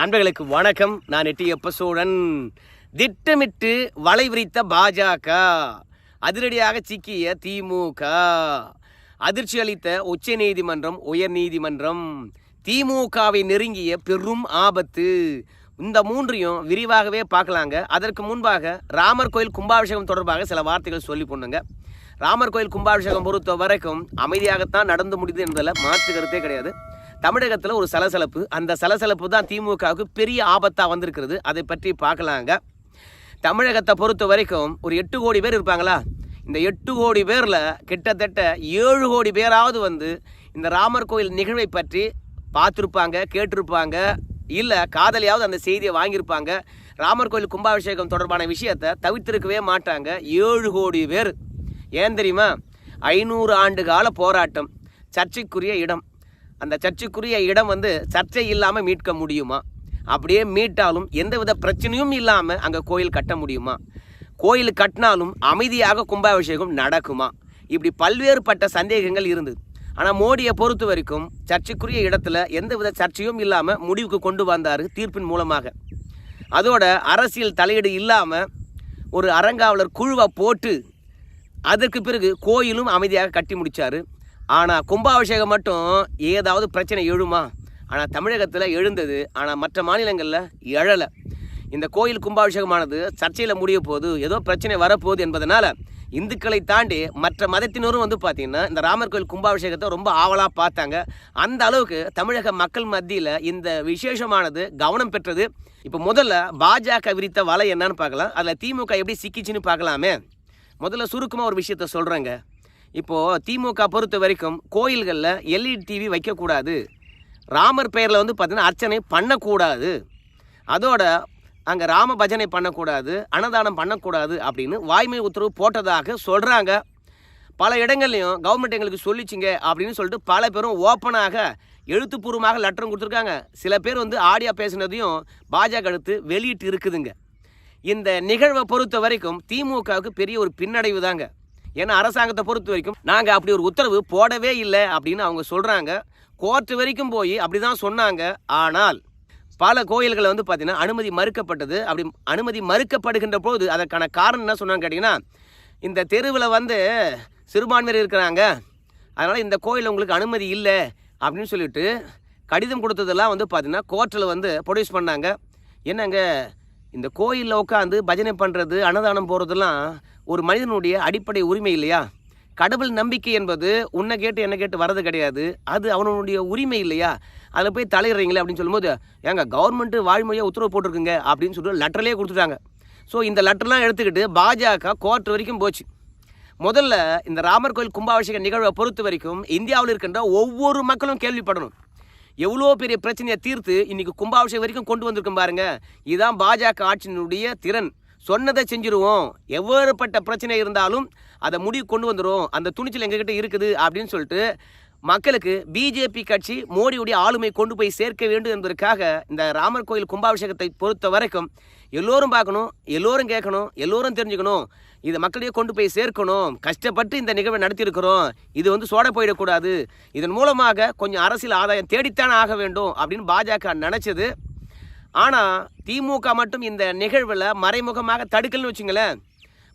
நண்பர்களுக்கு வணக்கம். நான் எட்டியப்ப சோழன் திட்டமிட்டு வலை விரித்த பாஜக. அதிரடியாக சிக்கிய திமுக. அதிர்ச்சி அளித்த உச்ச நீதிமன்றம் உயர் நீதிமன்றம். திமுகவை நெருங்கிய பெரும் ஆபத்து. இந்த மூன்றையும் விரிவாகவே பார்க்கலாங்க. அதற்கு முன்பாக ராமர் கோயில் கும்பாபிஷேகம் தொடர்பாக சில வார்த்தைகள் சொல்லி போண்ணுங்க ராமர் கோயில் கும்பாபிஷேகம் பொறுத்த வரைக்கும் அமைதியாகத்தான் நடந்து முடியுது என்பதில் மாற்று கருத்தே கிடையாது. தமிழகத்தில் ஒரு சலசலப்பு. அந்த சலசலப்பு தான் திமுகவுக்கு பெரிய ஆபத்தாக வந்திருக்கிறது. அதை பற்றி பார்க்கலாங்க. தமிழகத்தை பொறுத்த வரைக்கும் ஒரு எட்டு கோடி பேர் இருப்பாங்களா? இந்த எட்டு கோடி பேரில் கிட்டத்தட்ட ஏழு கோடி பேராவது வந்து இந்த ராமர் கோயில் நிகழ்வை பற்றி பார்த்துருப்பாங்க கேட்டிருப்பாங்க. இல்லை காதலியாவது அந்த செய்தியை வாங்கியிருப்பாங்க. ராமர் கோயில் கும்பாபிஷேகம் தொடர்பான விஷயத்தை தவிர்த்திருக்கவே மாட்டாங்க. ஏழு கோடி பேர். ஏன் தெரியுமா? ஐநூறு ஆண்டு கால போராட்டம். சர்ச்சைக்குரிய இடம். அந்த சர்ச்சைக்குரிய இடம் வந்து சர்ச்சை இல்லாமல் மீட்க முடியுமா? அப்படியே மீட்டாலும் எந்தவித பிரச்சனையும் இல்லாமல் அங்கே கோயில் கட்ட முடியுமா? கோயில் கட்டினாலும் அமைதியாக கும்பாபிஷேகம் நடக்குமா? இப்படி பல்வேறுபட்ட சந்தேகங்கள் இருந்தது. ஆனால் மோடியை பொறுத்த வரைக்கும் சர்ச்சைக்குரிய இடத்துல எந்தவித சர்ச்சையும் இல்லாமல் முடிவுக்கு கொண்டு வந்தார் தீர்ப்பின் மூலமாக. அதோட அரசியல் தலையீடு இல்லாமல் ஒரு அறங்காவலர் குழுவை போட்டு அதற்கு பிறகு கோயிலும் அமைதியாக கட்டி முடித்தார் ஆனால் கும்பாபிஷேகம் மட்டும் ஏதாவது பிரச்சனை எழுமா? ஆனால் தமிழகத்தில் எழுந்தது ஆனால் மற்ற மாநிலங்களில் எழலை. இந்த கோயில் கும்பாபிஷேகமானது சர்ச்சையில் முடிய போது ஏதோ பிரச்சனை வரப்போகுது என்பதனால் இந்துக்களை தாண்டி மற்ற மதத்தினரும் வந்து பார்த்திங்கன்னா இந்த ராமர் கோயில் கும்பாபிஷேகத்தை ரொம்ப ஆவலாக பார்த்தாங்க. அந்த அளவுக்கு தமிழக மக்கள் மத்தியில் இந்த விசேஷமானது கவனம் பெற்றது. இப்போ முதல்ல பாஜக விரித்த வலை என்னன்னு பார்க்கலாம். அதில் திமுக எப்படி சிக்கிச்சுன்னு பார்க்கலாமே. முதல்ல சுருக்கமாக ஒரு விஷயத்த சொல்கிறேங்க இப்போது திமுக பொறுத்த வரைக்கும் கோயில்களில் எல்இடி டிவி வைக்கக்கூடாது. ராமர் பெயரில் வந்து பார்த்திங்கன்னா அர்ச்சனை பண்ணக்கூடாது. அதோட அங்கே ராம பஜனை பண்ணக்கூடாது அன்னதானம் பண்ணக்கூடாது அப்படின்னு வாய்மை உத்தரவு போட்டதாக சொல்கிறாங்க பல இடங்கள்லையும் கவர்மெண்ட் எங்களுக்கு சொல்லிச்சிங்க அப்படின்னு சொல்லிட்டு பல பேரும் ஓப்பனாக எழுத்துப்பூர்வமாக லெட்டரும் கொடுத்துருக்காங்க. சில பேர் வந்து ஆடியோ பேசுனதையும் பாஜக எடுத்து வெளியிட்டு இருக்குதுங்க. இந்த நிகழ்வை பொறுத்த வரைக்கும் திமுகவுக்கு பெரிய ஒரு பின்னடைவு தாங்க. ஏன்னா அரசாங்கத்தை பொறுத்த வரைக்கும் நாங்கள் அப்படி ஒரு உத்தரவு போடவே இல்லை அப்படின்னு அவங்க சொல்கிறாங்க கோர்ட்டு வரைக்கும் போய் அப்படி தான் சொன்னாங்க. ஆனால் பல கோயில்களை வந்து பார்த்தீங்கன்னா அனுமதி மறுக்கப்பட்டது. அப்படி அனுமதி மறுக்கப்படுகின்ற போது அதற்கான காரணம் என்ன சொன்னாங்க கேட்டிங்கன்னா இந்த தெருவில் வந்து சிறுபான்மையர் இருக்கிறாங்க. அதனால் இந்த கோயில் உங்களுக்கு அனுமதி இல்லை அப்படின்னு சொல்லிட்டு கடிதம் கொடுத்ததெல்லாம் வந்து பார்த்தீங்கன்னா கோர்ட்டில் வந்து ப்ரொடியூஸ் பண்ணாங்க. என்னங்க இந்த கோயிலில் உட்காந்து பஜனை பண்ணுறது அன்னதானம் போகிறதெல்லாம் ஒரு மனிதனுடைய அடிப்படை உரிமை இல்லையா? கடவுள் நம்பிக்கை என்பது உன்னை கேட்டு என்ன கேட்டு வரது கிடையாது. அது அவனுடைய உரிமை இல்லையா? அதில் போய் தலையிடுறீங்களே அப்படின்னு சொல்லும்போது ஏங்க கவர்மெண்ட்டு வாய்மொழியாக உத்தரவு போட்டிருக்குங்க அப்படின்னு சொல்லிட்டு லெட்டர்லேயே கொடுத்துட்டாங்க. ஸோ இந்த லெட்டர்லாம் எடுத்துக்கிட்டு பாஜக கோர்ட் வரைக்கும் போச்சு. முதல்ல இந்த ராமர் கோயில் கும்பாபிஷேக நிகழ்வை பொறுத்த வரைக்கும் இந்தியாவில் இருக்கின்ற ஒவ்வொரு மக்களும் கேள்விப்படணும். எவ்வளோ பெரிய பிரச்சனையை தீர்த்து இன்றைக்கி கும்பாபிஷேகம் வரைக்கும் கொண்டு வந்திருக்கும் பாருங்க. இதுதான் பாஜக ஆட்சியினுடைய திறன். சொன்னதை செஞ்சிருவோம். எவ்வளவுப்பட்ட பிரச்சனை இருந்தாலும் அதை முடிவு கொண்டு வந்துடும் அந்த துணிச்சல் எங்ககிட்ட இருக்குது அப்படின்னு சொல்லிட்டு மக்களுக்கு பிஜேபி கட்சி மோடியுடைய ஆளுமை கொண்டு போய் சேர்க்க வேண்டும் என்பதற்காக இந்த ராமர் கோயில் கும்பாபிஷேகத்தை பொறுத்த வரைக்கும் எல்லோரும் பார்க்கணும் எல்லோரும் கேட்கணும் எல்லோரும் தெரிஞ்சுக்கணும். இதை மக்களையே கொண்டு போய் சேர்க்கணும். கஷ்டப்பட்டு இந்த நிகழ்வை நடத்தியிருக்கிறோம். இது வந்து சோட போயிடக்கூடாது. இதன் மூலமாக கொஞ்சம் அரசியல் ஆதாயம் தேடித்தான் ஆக வேண்டும் அப்படின்னு பாஜக நினச்சது. ஆனால் திமுக மட்டும் இந்த நிகழ்வில் மறைமுகமாக தடுக்கலன்னு வச்சுங்களேன்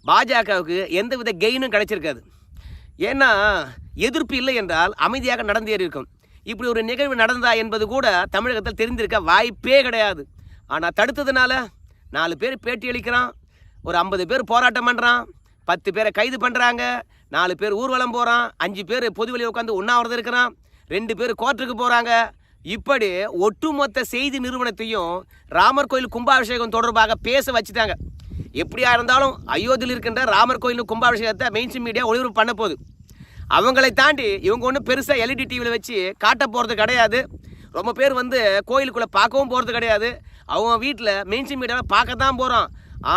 பாஜகவுக்கு எந்தவித கெயினும் கிடைச்சிருக்காது. ஏன்னா எதிர்ப்பு இல்லை என்றால் அமைதியாக நடந்தேறி இருக்கும். இப்படி ஒரு நிகழ்வு நடந்ததா என்பது கூட தமிழகத்தில் தெரிந்திருக்க வாய்ப்பே கிடையாது. ஆனால் தடுத்ததுனால நாலு பேர் பேட்டி அளிக்கிறான் ஒரு ஐம்பது பேர் போராட்டம் பண்ணுறான் பத்து பேரை கைது பண்ணுறாங்க நாலு பேர் ஊர்வலம் போகிறான் அஞ்சு பேர் பொதுவெளியில் உட்காந்து உண்ணாவிரதம் இருக்கிறான் ரெண்டு பேர் கோர்ட்டுக்கு போகிறாங்க இப்படி ஒட்டுமொத்த செய்தி நிறுவனத்தையும் ராமர் கோயில் கும்பாபிஷேகம் தொடர்பாக பேச வச்சுட்டாங்க. எப்படியா இருந்தாலும் அயோத்தியில் இருக்கின்ற ராமர் கோயில் கும்பாபிஷேகத்தை மெயின் மீடியா ஒளிபரப்பு பண்ண போகுது. அவங்களை தாண்டி இவங்க ஒன்றும் பெருசாக எல்இடி டிவியில் வச்சு காட்ட போகிறது கிடையாது. ரொம்ப பேர் வந்து கோயிலுக்குள்ளே பார்க்கவும் போகிறது கிடையாது. அவங்க வீட்டில் மெயின் மீடியாவில் பார்க்க தான் போகிறோம்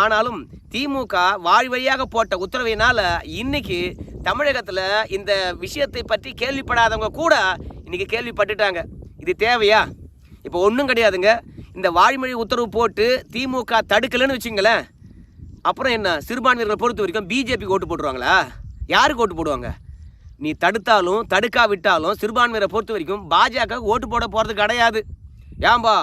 ஆனாலும் திமுக வாய் வழியாக போட்ட உத்தரவினால் இன்னைக்கு தமிழகத்தில் இந்த விஷயத்தை பற்றி கேள்விப்படாதவங்க கூட இன்றைக்கி கேள்விப்பட்டுட்டாங்க. இது தேவையா? இப்போ ஒன்றும் கிடையாதுங்க. இந்த வாய்மொழி உத்தரவு போட்டு திமுக தடுக்கலைன்னு வச்சுங்களேன். அப்புறம் என்ன? சிறுபான்மையர்களை பொறுத்த வரைக்கும் பிஜேபிக்கு ஓட்டு போட்டுருவாங்களா? யாருக்கு ஓட்டு போடுவாங்க? நீ தடுத்தாலும் தடுக்கா விட்டாலும் சிறுபான்மையரை பொறுத்த வரைக்கும் பாஜக ஓட்டு போட போகிறது கிடையாது. ஏன்பா?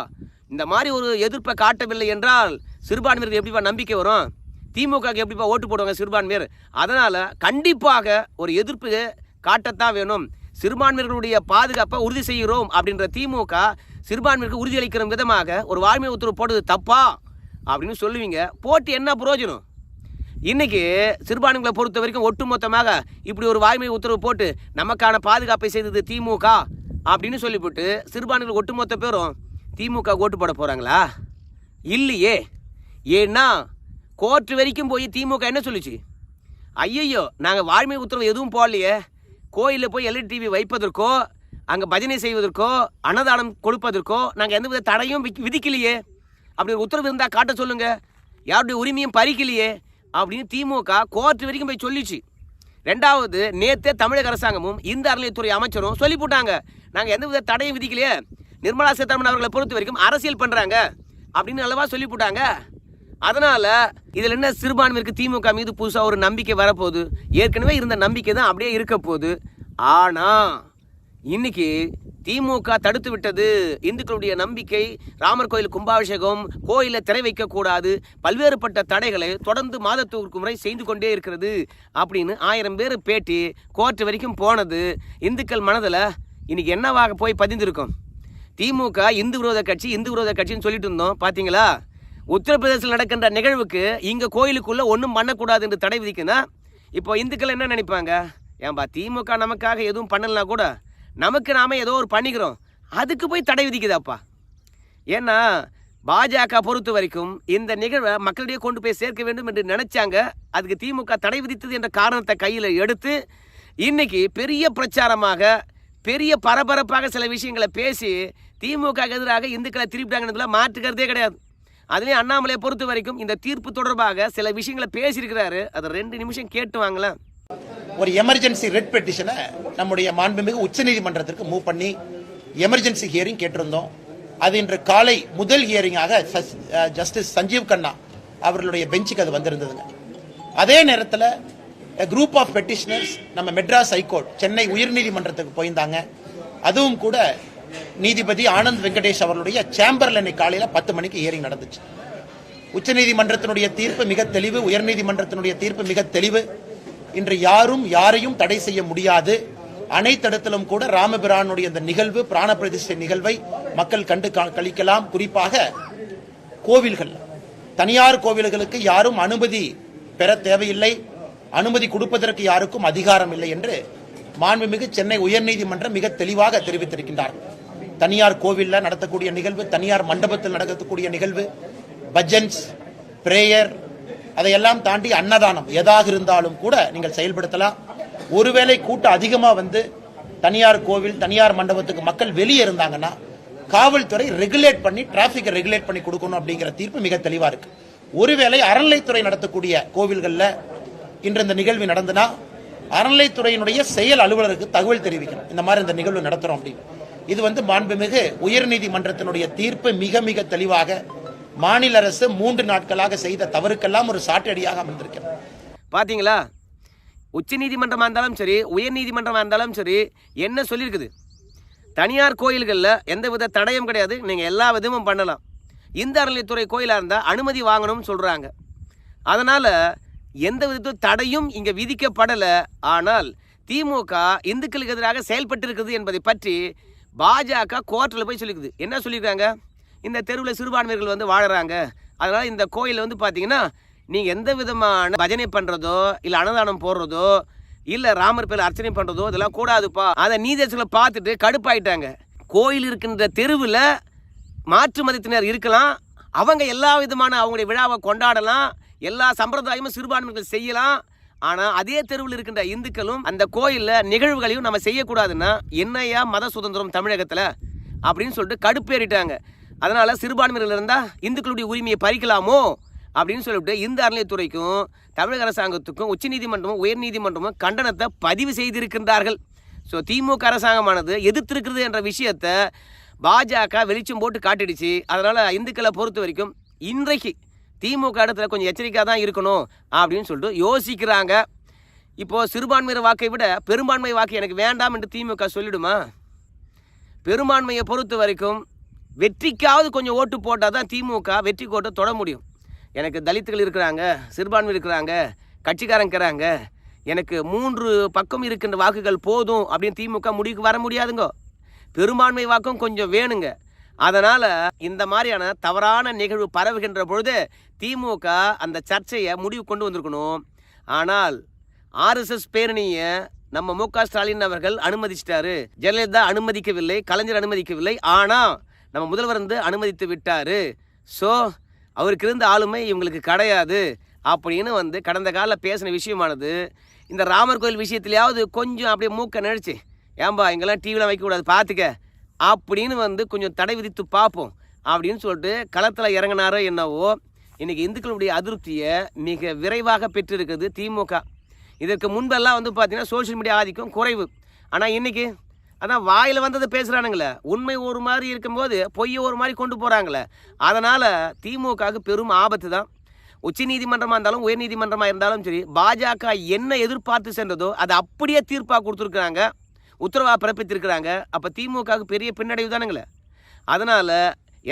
இந்த மாதிரி ஒரு எதிர்ப்பை காட்டவில்லை என்றால் சிறுபான்மையருக்கு எப்படிப்பா நம்பிக்கை வரும்? திமுகவுக்கு எப்படிப்பா ஓட்டு போடுவாங்க சிறுபான்மையர் அதனால் கண்டிப்பாக ஒரு எதிர்ப்பு காட்டத்தான் வேணும். சிறுபான்மையர்களுடைய பாதுகாப்பை உறுதி செய்கிறோம் அப்படின்ற திமுக சிறுபான்மையருக்கு உறுதியளிக்கிற விதமாக ஒரு வாழ்மை உத்தரவு போடுறது தப்பா அப்படின்னு சொல்லுவீங்க. போட்டு என்ன பிரயோஜனம் இன்னைக்கு சிறுபான்மைகளை பொறுத்த வரைக்கும் ஒட்டுமொத்தமாக இப்படி ஒரு வாய்மை உத்தரவு போட்டு நமக்கான பாதுகாப்பை செய்தது திமுக அப்படின்னு சொல்லிவிட்டு சிறுபான்மைகள் ஒட்டுமொத்த பேரும் திமுக ஓட்டு போட போகிறாங்களா இல்லையே. ஏன்னா கோர்ட் வரைக்கும் போய் திமுக என்ன சொல்லுச்சு? ஐயையோ நாங்கள் வாழ்மை உத்தரவு எதுவும் போடலையே. கோயிலில் போய் எல்இடி டிவி வைப்பதற்கோ அங்கே பஜனை செய்வதற்கோ அன்னதானம் கொடுப்பதற்கோ நாங்கள் எந்த வித தடையும் விக்- விதிக்கலையே. அப்படி ஒரு உத்தரவு இருந்தால் காட்ட சொல்லுங்கள் யாருடைய உரிமையும் பறிக்கலையே அப்படின்னு திமுக கோர்ட் வரைக்கும் போய் சொல்லிச்சு. ரெண்டாவது நேற்று தமிழக அரசாங்கமும் இந்த அறநிலையத்துறை அமைச்சரும் சொல்லி போட்டாங்க. நாங்கள் எந்த வித தடையும் விதிக்கலையே. நிர்மலா சீதாராமன் அவர்களை பொறுத்த வரைக்கும் அரசியல் பண்ணுறாங்க அப்படின்னு நல்லவா சொல்லி போட்டாங்க. அதனால இதில் என்ன சிறுபான்மையிற்கு திமுக மீது புதுசாக ஒரு நம்பிக்கை வரப்போகுது. ஏற்கனவே இருந்த நம்பிக்கை தான் அப்படியே இருக்க போகுது. ஆனால் இன்னைக்கு திமுக தடுத்து விட்டது. இந்துக்களுடைய நம்பிக்கை ராமர் கோயில் கும்பாபிஷேகம் கோயிலை திரை வைக்கக்கூடாது பல்வேறுபட்ட தடைகளை தொடர்ந்து மாதத்துக்கு முறை செய்து கொண்டே இருக்கிறது அப்படின்னு ஆயிரம் பேர் பேட்டி கோர்ட் வரைக்கும் போனது. இந்துக்கள் மனதில் இன்னைக்கு என்னவாக போய் பதிந்திருக்கும்? திமுக இந்து விரோத கட்சி இந்து விரோத கட்சின்னு சொல்லிட்டு இருந்தோம். பார்த்தீங்களா உத்தரப்பிரதேசத்தில் நடக்கின்ற நிகழ்வுக்கு இங்கே கோயிலுக்குள்ளே ஒன்றும் பண்ணக்கூடாது என்று தடை விதிக்கணும் இப்போ இந்துக்கள் என்ன நினைப்பாங்க? ஏன்பா திமுக நமக்காக எதுவும் பண்ணலனா கூட நமக்கு நாம ஏதோ ஒரு பண்ணிக்கிறோம். அதுக்கு போய் தடை விதிக்குதாப்பா? ஏன்னா பாஜக பொறுத்த வரைக்கும் இந்த நிகழ்வை மக்களிடையே கொண்டு போய் சேர்க்க வேண்டும் என்று நினைச்சாங்க. அதுக்கு திமுக தடை விதித்தது என்ற காரணத்தை கையில் எடுத்து இன்னைக்கு பெரிய பிரச்சாரமாக பெரிய பரபரப்பாக சில விஷயங்களை பேசி திமுக எதிராக இந்துக்களை திருப்பிட்டாங்கன்றதுல மாற்றுக்கிறதே கிடையாது. அதுலேயும் அண்ணாமலையை பொறுத்த வரைக்கும் இந்த தீர்ப்பு தொடர்பாக சில விஷயங்களை பேசியிருக்கிறாரு. அதை ரெண்டு நிமிஷம் கேட்டு வாங்கலாம் ஒரு எமர்ஜென்சி ரெட் பெட்டிஷனை நம்முடைய மாண்புமிகு உச்சநீதிமன்றத்திற்கு மூவ் பண்ணி எமர்ஜென்சி ஹியரிங் கேட்டிருந்தோம். அது இன்று காலை முதல் ஹியரிங்காக ஜஸ்டிஸ் சஞ்சீவ் கண்ணா அவர்களுடைய பெஞ்சுக்கு அது வந்திருந்ததுங்க. அதே நேரத்தில் குரூப் ஆஃப் பெட்டிஷனர்ஸ் நம்ம மெட்ராஸ் ஹைகோர்ட் சென்னை உயர்நீதிமன்றத்துக்கு போயிருந்தாங்க. அதுவும் கூட நீதிபதி ஆனந்த் வெங்கடேஷ் அவர்களுடைய சேம்பர்ல இன்னைக்கு காலையில் பத்து மணிக்கு ஹியரிங் நடந்துச்சு. உச்சநீதிமன்றத்தினுடைய தீர்ப்பு மிக தெளிவு உயர்நீதிமன்றத்தினுடைய தீர்ப்பு மிக தெளிவு. இன்று யாரும் யாரையும் தடை செய்ய முடியாது. அனைத்திடத்திலும் கூட ராமபிரானுடைய இந்த நிகழ்வு பிராண பிரதிஷ்டை நிகழ்வை மக்கள் கண்டு கா- கழிக்கலாம். குறிப்பாக கோவில்கள். தனியார் கோவில்களுக்கு யாரும் அனுமதி பெற தேவையில்லை. அனுமதி கொடுப்பதற்கு யாருக்கும் அதிகாரம் இல்லை என்று மாண்புமிகு சென்னை உயர்நீதிமன்றம் மிக தெளிவாக தெரிவித்திருக்கின்றார் தனியார் கோவிலில் நடத்தக்கூடிய நிகழ்வு தனியார் மண்டபத்தில் நடக்கக்கூடிய நிகழ்வு பஜன்ஸ் பிரேயர் அதையெல்லாம் தாண்டி அன்னதானம் எதாக இருந்தாலும் கூட நீங்கள் செயல்படுத்தலாம். ஒருவேளை கூட்டம் அதிகமாக வந்து தனியார் கோவில் தனியார் மண்டபத்துக்கு மக்கள் வெளியே இருந்தாங்கன்னா காவல்துறை ரெகுலேட் பண்ணி டிராஃபிக்கை ரெகுலேட் பண்ணி கொடுக்கணும் அப்படிங்கிற தீர்ப்பு மிக தெளிவாக இருக்கு. ஒருவேளை அறநிலைத்துறை நடத்தக்கூடிய கோவில்களில் இன்று இந்த நிகழ்வு நடந்துனா அறநிலைத்துறையினுடைய செயல் அலுவலருக்கு தகவல் தெரிவிக்கணும். இந்த மாதிரி இந்த நிகழ்வு நடத்துறோம் அப்படின்னு. இது வந்து மாண்புமிகு உயர்நீதிமன்றத்தினுடைய தீர்ப்பு மிக மிக தெளிவாக மாநில அரசு மூன்று நாட்களாக செய்த தவறுக்கெல்லாம் ஒரு சாட்டடியாக அமைந்திருக்கிறது. பாத்தீங்களா? உச்ச நீதிமன்றமாக இருந்தாலும் சரி உயர் நீதிமன்றமாக இருந்தாலும் சரி என்ன சொல்லியிருக்குது? தனியார் கோயில்களில் எந்த வித தடயம் கிடையாது. நீங்கள் எல்லா விதமும் பண்ணலாம். இந்த அறநிலையத்துறை கோயிலாக இருந்தால் அனுமதி வாங்கணும்னு சொல்கிறாங்க அதனால் எந்த விதத்து தடையும் இங்கே விதிக்கப்படலை. ஆனால் திமுக இந்துக்களுக்கு எதிராக செயல்பட்டு இருக்குது என்பதை பற்றி பாஜக கோர்ட்டில் போய் சொல்லிக்குது. என்ன சொல்லியிருக்காங்க? இந்த தெருவில் சிறுபான்மையர்கள் வந்து வாழறாங்க. அதனால் இந்த கோயில் வந்து பார்த்தீங்கன்னா நீங்கள் எந்த விதமான பஜனை பண்ணுறதோ இல்லை அன்னதானம் போடுறதோ இல்லை ராமர் பேர் அர்ச்சனை பண்ணுறதோ இதெல்லாம் கூடாதுப்பா. அதை நீதேசங்களை பார்த்துட்டு கடுப்பாயிட்டாங்க. கோயில் இருக்கின்ற தெருவில் மாற்று மதத்தினர் இருக்கலாம். அவங்க எல்லா விதமான அவங்களுடைய விழாவை கொண்டாடலாம். எல்லா சம்பிரதாயமும் சிறுபான்மைகள் செய்யலாம். ஆனால் அதே தெருவில் இருக்கின்ற இந்துக்களும் அந்த கோயிலில் நிகழ்வுகளையும் நம்ம செய்யக்கூடாதுன்னா என்னையா மத சுதந்திரம் தமிழகத்தில் அப்படின்னு சொல்லிட்டு கடுப்பேறிட்டாங்க. அதனால் சிறுபான்மையினர் இருந்தால் இந்துக்களுடைய உரிமையை பறிக்கலாமோ அப்படின்னு சொல்லிவிட்டு இந்த அறநிலையத்துறைக்கும் தமிழக அரசாங்கத்துக்கும் உச்சநீதிமன்றமும் உயர்நீதிமன்றமும் கண்டனத்தை பதிவு செய்திருக்கின்றார்கள். ஸோ திமுக அரசாங்கமானது எதிர்த்திருக்கிறது என்ற விஷயத்தை பாஜக வெளிச்சம் போட்டு காட்டிடுச்சு. அதனால் இந்துக்களை பொறுத்த வரைக்கும் இன்றைக்கு திமுக இடத்துல கொஞ்சம் எச்சரிக்கையாக தான் இருக்கணும் அப்படின்னு சொல்லிட்டு யோசிக்கிறாங்க. இப்போது சிறுபான்மையர் வாக்கை விட பெரும்பான்மை வாக்கு எனக்கு வேண்டாம் என்று திமுக சொல்லிடுமா? பெரும்பான்மையை பொறுத்த வரைக்கும் வெற்றிக்காவது கொஞ்சம் ஓட்டு போட்டால் தான் திமுக வெற்றி கோட்டை தொட முடியும். எனக்கு தலித்துகள் இருக்கிறாங்க சிறுபான்மை இருக்கிறாங்க கட்சிக்காரங்க இருக்கிறாங்க. எனக்கு மூன்று பக்கம் இருக்கின்ற வாக்குகள் போதும் அப்படின்னு திமுக முடிவுக்கு வர முடியாதுங்க. பெரும்பான்மை வாக்கும் கொஞ்சம் வேணுங்க. அதனால் இந்த மாதிரியான தவறான நிகழ்வு பரவுகின்ற பொழுது திமுக அந்த சர்ச்சையை முடிவு கொண்டு வந்திருக்கணும். ஆனால் ஆர்எஸ்எஸ் பேரணியை நம்ம மு க ஸ்டாலின் அவர்கள் அனுமதிச்சிட்டாரு. ஜெயலலிதா அனுமதிக்கவில்லை கலைஞர் அனுமதிக்கவில்லை. ஆனால் நம்ம முதல்வர் வந்து அனுமதித்து விட்டார். ஸோ அவருக்கு இருந்த ஆளுமை இவங்களுக்கு கிடையாது அப்படின்னு வந்து கடந்த காலில் பேசின விஷயமானது. இந்த ராமர் கோயில் விஷயத்துலையாவது கொஞ்சம் அப்படியே மூக்க நினைச்சு ஏன்பா இங்கெல்லாம் டிவிலாம் வைக்கக்கூடாது பார்த்துக்க அப்படின்னு வந்து கொஞ்சம் தடை விதித்து பார்ப்போம் அப்படின்னு சொல்லிட்டு களத்தில் இறங்கினாரோ என்னவோ இன்றைக்கி இந்துக்களுடைய அதிருப்தியை மிக விரைவாக பெற்றிருக்கிறது திமுக. இதற்கு முன்பெல்லாம் வந்து பார்த்திங்கன்னா சோஷியல் மீடியா ஆதிக்கம் குறைவு. ஆனால் இன்றைக்கி அதான் வாயில் வந்ததை பேசுகிறானுங்களே உண்மை ஒரு மாதிரி இருக்கும்போது பொய்யை ஒரு மாதிரி கொண்டு போகிறாங்களே அதனால் திமுகவுக்கு பெரும் ஆபத்து தான். உச்ச நீதிமன்றமாக இருந்தாலும் உயர் நீதிமன்றமாக இருந்தாலும் சரி பாஜக என்ன எதிர்பார்த்து சென்றதோ அதை அப்படியே தீர்ப்பாக கொடுத்துருக்குறாங்க. உத்தரவாக பிறப்பித்திருக்கிறாங்க. அப்போ திமுகவுக்கு பெரிய பின்னடைவு தானுங்களே. அதனால்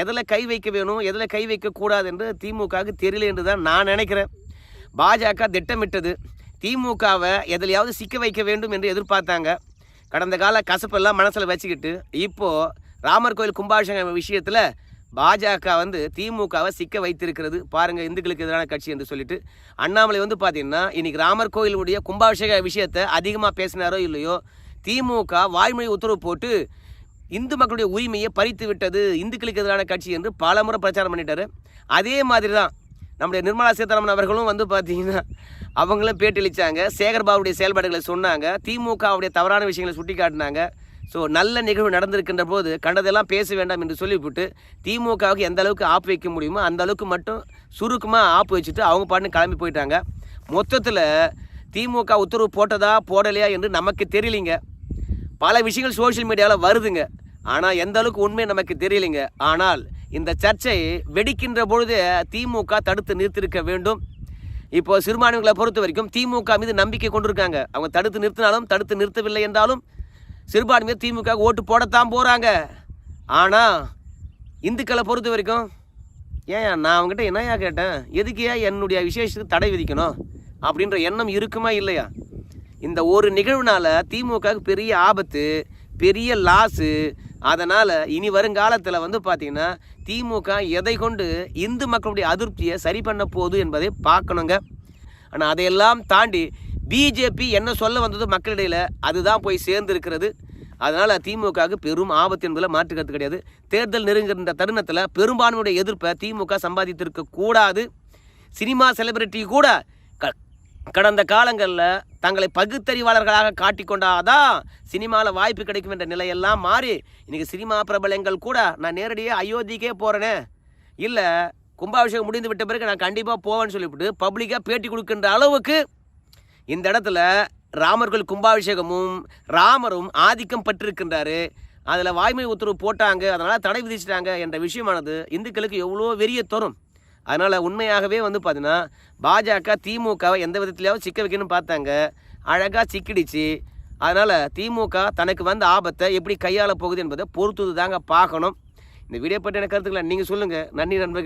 எதில் கை வைக்க வேணும் எதில் கை வைக்கக்கூடாது என்று திமுகவுக்கு தெரியல என்று தான் நான் நினைக்கிறேன். பாஜக திட்டமிட்டது. திமுகவை எதிலையாவது சிக்க வைக்க வேண்டும் என்று எதிர்பார்த்தாங்க. கடந்த கால கசப்பெல்லாம் மனசில் வச்சுக்கிட்டு இப்போது ராமர் கோயில் கும்பாபிஷேகம் விஷயத்தில் பாஜக வந்து திமுகவை சிக்க வைத்திருக்கிறது. பாருங்கள் இந்துக்களுக்கு எதிரான கட்சி என்று சொல்லிட்டு. அண்ணாமலை வந்து பார்த்தீங்கன்னா இன்றைக்கி ராமர் கோயிலுடைய கும்பாபிஷேக விஷயத்தை அதிகமாக பேசினாரோ இல்லையோ திமுக வாய்மொழி உத்தரவு போட்டு இந்து மக்களுடைய உரிமையை பறித்து விட்டது இந்துக்களுக்கு எதிரான கட்சி என்று பலமுறை பிரச்சாரம் பண்ணிட்டாரு. அதே மாதிரி தான் நம்முடைய நிர்மலா சீதாராமன் அவர்களும் வந்து பார்த்தீங்கன்னா அவங்களும் பேட்டியளித்தாங்க சேகர்பாபுடைய செயல்பாடுகளை சொன்னாங்க. திமுகவுடைய தவறான விஷயங்களை சுட்டி காட்டினாங்க ஸோ நல்ல நிகழ்வு நடந்திருக்கின்ற போது கண்டதெல்லாம் பேச வேண்டாம் என்று சொல்லிவிட்டு திமுகவுக்கு எந்த அளவுக்கு ஆப்பு வைக்க முடியுமோ அந்த அளவுக்கு மட்டும் சுருக்கமாக ஆப்பு வச்சுட்டு அவங்க பாட்டுன்னு கிளம்பி போயிட்டாங்க. மொத்தத்தில் திமுக உத்தரவு போட்டதா போடலையா என்று நமக்கு தெரியலிங்க. பல விஷயங்கள் சோஷியல் மீடியாவில் வருதுங்க. ஆனால் எந்த அளவுக்கு உண்மை நமக்கு தெரியலைங்க. ஆனால் இந்த சர்ச்சை வெடிக்கின்ற பொழுது திமுக தடுத்து நிறுத்திருக்க வேண்டும். இப்போ சிறுபான்மைகளை பொறுத்த வரைக்கும் திமுக மீது நம்பிக்கை கொண்டிருக்காங்க. அவங்க தடுத்து நிறுத்தினாலும் தடுத்து நிறுத்தவில்லை என்றாலும் சிறுபான்மையை திமுக ஓட்டு போடத்தான் போகிறாங்க ஆனால் இந்துக்களை பொறுத்த வரைக்கும் ஏன் நான் அவங்ககிட்ட என்னையா கேட்டேன்? எதுக்கு ஏன் என்னுடைய விசேஷத்துக்கு தடை விதிக்கணும்? அப்படின்ற எண்ணம் இருக்குமா இல்லையா? இந்த ஒரு நிகழ்வுனால திமுகவுக்கு பெரிய ஆபத்து பெரிய லாஸு அதனால் இனி வருங்காலத்தில் வந்து பார்த்திங்கன்னா திமுக எதை கொண்டு இந்து மக்களுடைய அதிருப்தியை சரி பண்ண போகுது என்பதை பார்க்கணுங்க. ஆனால் அதையெல்லாம் தாண்டி பிஜேபி என்ன சொல்ல வந்ததோ மக்களிடையில் அதுதான் போய் சேர்ந்திருக்கிறது. அதனால் திமுகவுக்கு பெரும் ஆபத்து என்பதில் மாற்று கிடையாது. தேர்தல் நெருங்குகின்ற தருணத்தில் பெரும்பான்மையுடைய எதிர்ப்பை திமுக சம்பாதித்திருக்க கூடாது. சினிமா செலிபிரிட்டி கூட கடந்த காலங்களில் தங்களை பகுத்தறிவாளர்களாக காட்டிக்கொண்டாதான் சினிமாவில் வாய்ப்பு கிடைக்கும் என்ற நிலையெல்லாம் மாறி இன்றைக்கி சினிமா பிரபலங்கள் கூட நான் நேரடியாக அயோத்திக்கே போகிறேனே இல்லை கும்பாபிஷேகம் முடிந்து விட்ட பிறகு நான் கண்டிப்பாக போவேன்னு சொல்லிவிட்டு பப்ளிக்காக பேட்டி கொடுக்கின்ற அளவுக்கு இந்த இடத்துல ராமர் கோயில் கும்பாபிஷேகமும் ராமரும் ஆதிக்கம் பட்டிருக்கின்றாரு அதில் வாய்மை உத்தரவு போட்டாங்க அதனால் தடை விதிச்சிட்டாங்க என்ற விஷயமானது இந்துக்களுக்கு எவ்வளோ வெறிய தரும். அதனால் உண்மையாகவே வந்து பார்த்தீங்கன்னா பாஜக திமுகவை எந்த விதத்துலையாவது சிக்க வைக்கணும்னு பார்த்தாங்க. அழகாக சிக்கிடுச்சு. அதனால் திமுக தனக்கு வந்த ஆபத்தை எப்படி கையாள போகுது என்பதை பொறுத்து தாங்க பார்க்கணும். இந்த வீடியோ பற்றி கருத்துக்களை நீங்கள் சொல்லுங்கள் நன்றி நண்பர்கள்.